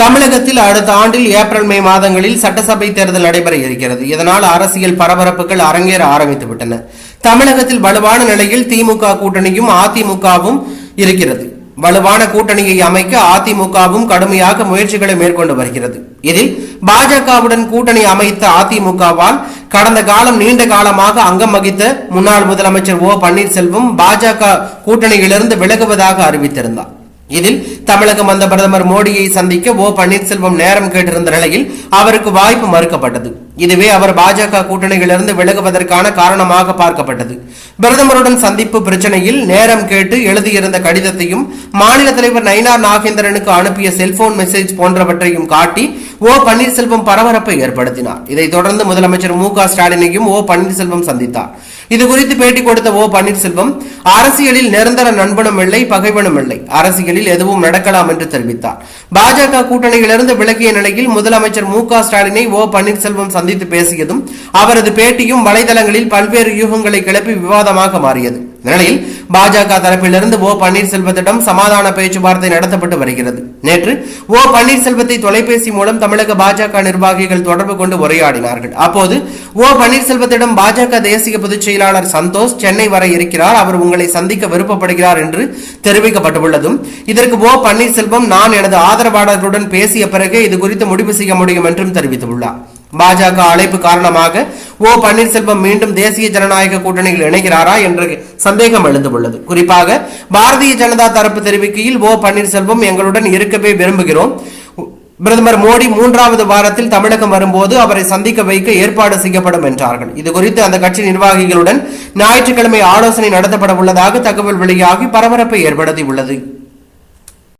தமிழகத்தில் அடுத்த ஆண்டில் ஏப்ரல் மே மாதங்களில் சட்டசபை தேர்தல் நடைபெற இருக்கிறது. இதனால் அரசியல் பரபரப்புகள் அரங்கேற ஆரம்பித்துவிட்டன தமிழகத்தில் வலுவான நிலையில் திமுக கூட்டணியும் அதிமுகவும் இருக்கிறது. வலுவான கூட்டணியை அமைக்க அதிமுகவும் கடுமையாக முயற்சிகளை மேற்கொண்டு வருகிறது. இதில் பாஜகவுடன் கூட்டணி அமைத்த அதிமுகவால் கடந்த காலம் நீண்ட காலமாக அங்கம் வகித்த முன்னாள் முதலமைச்சர் ஓ பன்னீர்செல்வம் பாஜக கூட்டணியிலிருந்து விலகுவதாக அறிவித்திருந்தார். இதில் தமிழகம் வந்த பிரதமர் மோடியை சந்திக்க ஓ பன்னீர்செல்வம் நேரம் கேட்டிருந்த நிலையில் அவருக்கு வாய்ப்பு மறுக்கப்பட்டது. இதுவே அவர் பாஜக கூட்டணியிலிருந்து விலகுவதற்கான காரணமாக பார்க்கப்பட்டது. பிரதமருடன் சந்திப்பு பிரச்சனையில் நேரம் கேட்டு எழுதியிருந்த கடிதத்தையும் மாநில தலைவர் நயினார் நாகேந்திரனுக்கு அனுப்பிய செல்போன் மெசேஜ் போன்றவற்றையும் காட்டி ஓ பன்னீர்செல்வம் பரபரப்பை ஏற்படுத்தினார். இதைத் தொடர்ந்து முதலமைச்சர் மு க ஸ்டாலினையும் ஓ பன்னீர்செல்வம் சந்தித்தார். இது குறித்து பேட்டி கொடுத்த ஓ பன்னீர்செல்வம் அரசியலில் நிரந்தர நண்பனும் இல்லை பகைவனும் இல்லை. அரசியலில் எதுவும் நடக்கலாம் என்று தெரிவித்தார். பாஜக கூட்டணியிலிருந்து விலகிய நிலையில் முதலமைச்சர் மு க ஸ்டாலினை ஓ பன்னீர்செல்வம் சந்தித்து பேசியதும் அவரது பேட்டியும் வலைதளங்களில் பல்வேறு யூகங்களை கிளப்பி விவாதமாக மாறியது. இந்நிலையில் பாஜக தரப்பிலிருந்து ஓ பன்னீர்செல்வத்திடம் சமாதான பேச்சுவார்த்தை நடத்தப்பட்டு வருகிறது. நேற்று ஓ பன்னீர்செல்வத்தை தொலைபேசி மூலம் தமிழக பாஜக நிர்வாகிகள் தொடர்பு கொண்டு உரையாடினார்கள். அப்போது ஓ பன்னீர்செல்வத்திடம் பாஜக தேசிய பொதுச் செயலாளர் சந்தோஷ் சென்னை வர இருக்கிறார். அவர் உங்களை சந்திக்க விருப்பப்படுகிறார் என்று தெரிவிக்கப்பட்டுள்ளதும் இதற்கு ஓ பன்னீர்செல்வம் நான் எனது ஆதரவாளர்களுடன் பேசிய பிறகு இது குறித்து முடிவு செய்ய முடியும் என்றும் தெரிவித்துள்ளார். பாஜக அழைப்பு காரணமாக ஓ பன்னீர்செல்வம் மீண்டும் தேசிய ஜனநாயக கூட்டணியில் இணைகிறாரா என்று சந்தேகம் எழுந்துள்ளது. குறிப்பாக பாரதிய ஜனதா தரப்பு தெரிவிக்கையில் ஓ பன்னீர்செல்வம் எங்களுடன் இருக்கவே விரும்புகிறோம். பிரதமர் மோடி மூன்றாவது வாரத்தில் தமிழகம் வரும்போது அவரை சந்திக்க வைக்க ஏற்பாடு செய்யப்படும் என்றார்கள். இது குறித்து அந்த கட்சி நிர்வாகிகளுடன் ஞாயிற்றுக்கிழமை ஆலோசனை நடத்தப்பட உள்ளதாக தகவல் வெளியாகி பரபரப்பை ஏற்படுத்தியுள்ளது.